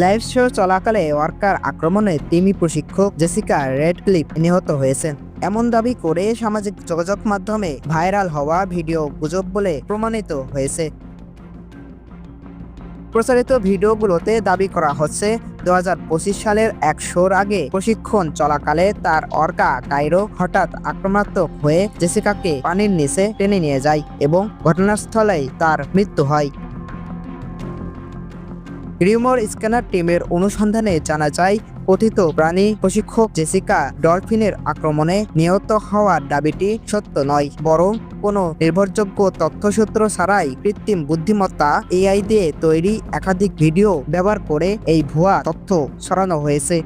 Live show চলাকালে worker আক্রমণে তিমি প্রশিক্ষক জেসিকা রেড ক্লিপ নিহত হয়েছেন। এমন দাবি করে সামাজিক যোগাযোগ মাধ্যমে ভাইরাল হওয়া ভিডিও গুজব বলে প্রমাণিত হয়েছে। প্রচারিত ভিডিওগুলোতে দাবি করা হচ্ছে দু হাজার পঁচিশ সালের এক শোর আগে প্রশিক্ষণ চলাকালে তার অর্কা কাইরো হঠাৎ আক্রমণাত্মক হয়ে জেসিকাকে পানির নিচে টেনে নিয়ে যায় এবং ঘটনাস্থলেই তার মৃত্যু হয়। রিউমর স্ক্যানার টিমের অনুসন্ধানে জানা যায়, কথিত প্রাণী প্রশিক্ষক জেসিকা ডলফিনের আক্রমণে নিহত হওয়ার দাবিটি সত্য নয়, বরং কোনো নির্ভরযোগ্য তথ্যসূত্র ছাড়াই কৃত্রিম বুদ্ধিমত্তা এআই দিয়ে তৈরি একাধিক ভিডিও ব্যবহার করে এই ভুয়া তথ্য ছড়ানো হয়েছে।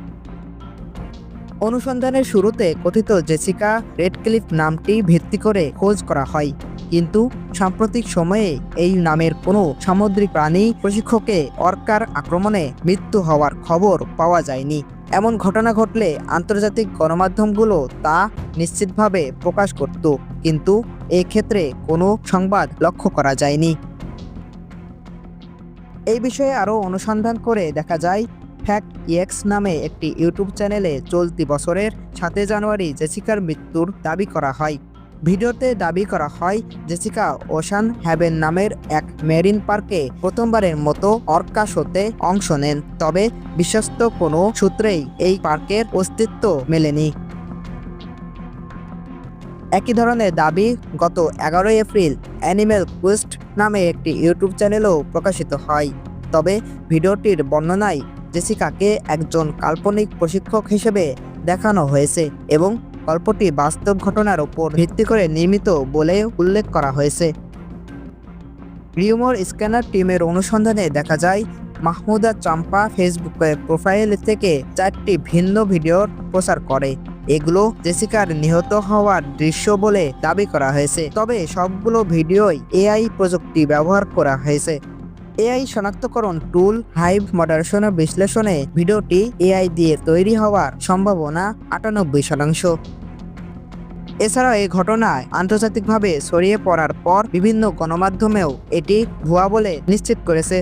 অনুসন্ধানের শুরুতে কথিত জেসিকা রেডক্লিফ নামটি ভিত্তি করে খোঁজ করা হয়। কিন্তু সাম্প্রতিক সময়ে এই নামের কোনো সামুদ্রিক প্রাণী প্রশিক্ষকে অর্কার আক্রমণে মৃত্যু হওয়ার খবর পাওয়া যায়নি। এমন ঘটনা ঘটলে আন্তর্জাতিক গণমাধ্যমগুলো তা নিশ্চিতভাবে প্রকাশ করত, কিন্তু ক্ষেত্রে কোনো সংবাদ লক্ষ্য করা যায়নি। এই বিষয়ে আরও অনুসন্ধান করে দেখা যায় ফ্যাক্ট ইয়েক্স নামে একটি ইউটিউব চ্যানেলে চলতি বছরের সাতই জানুয়ারি জেসিকার মৃত্যুর দাবি করা হয়। ভিডিওতে দাবি করা হয়, জেসিকা ওশান হ্যাভেন নামের এক মেরিন পার্কে প্রথমবারের মতো অর্কা শোতে অংশ নেন, তবে বিশ্বস্ত কোনো সূত্রেই এই পার্কের অস্তিত্ব মেলেনি। একই ধরনের দাবি গত এগারোই এপ্রিল অ্যানিমেল কুইস্ট নামে একটি ইউটিউব চ্যানেলও প্রকাশিত হয়, তবে ভিডিওটির বর্ণনায় জেসিকাকে একজন কাল্পনিক প্রশিক্ষক হিসেবে দেখানো হয়েছে এবং গল্পটি বাস্তব ঘটনার উপর ভিত্তি করে নির্মিত বলে উল্লেখ করা হয়েছে। রিউমর স্ক্যানার টিমের অনুসন্ধানে দেখা যায়, মাহমুদা চাম্পা ফেসবুকে প্রোফাইল থেকে চারটি ভিন্ন ভিডিওর প্রচার করে। এগুলো জেসিকার নিহত হওয়ার দৃশ্য বলে দাবি করা হয়েছে। তবে সবগুলো ভিডিওই এআই প্রযুক্তি ব্যবহার করা হয়েছে। এআই শনাক্তকরণ টুল হাইভ মডারেশনের বিশ্লেষণে ভিডিওটি এআই দিয়ে তৈরি হওয়ার সম্ভাবনা আটানব্বই শতাংশ। এছাড়াও এই ঘটনায় আন্তর্জাতিকভাবে ছড়িয়ে পড়ার পর বিভিন্ন গণমাধ্যমেও এটি ভুয়া বলে নিশ্চিত করেছে।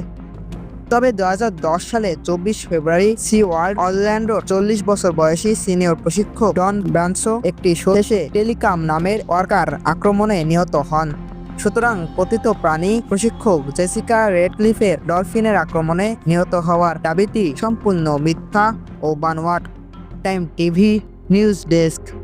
তবে দু হাজার দশ সালে চব্বিশ ফেব্রুয়ারি সি ওয়ার্ল্ড অরল্যান্ডোর চল্লিশ বছর বয়সী সিনিয়র প্রশিক্ষক ডন ব্রান্সো একটি শোষে টেলিকাম নামের ওয়ার্কার আক্রমণে নিহত হন। সুতরাং কথিত প্রাণী প্রশিক্ষক জেসিকা রেডক্লিফের ডলফিনের আক্রমণে নিহত হওয়ার দাবিটি সম্পূর্ণ মিথ্যা ও বানোয়াট। Time TV, news desk.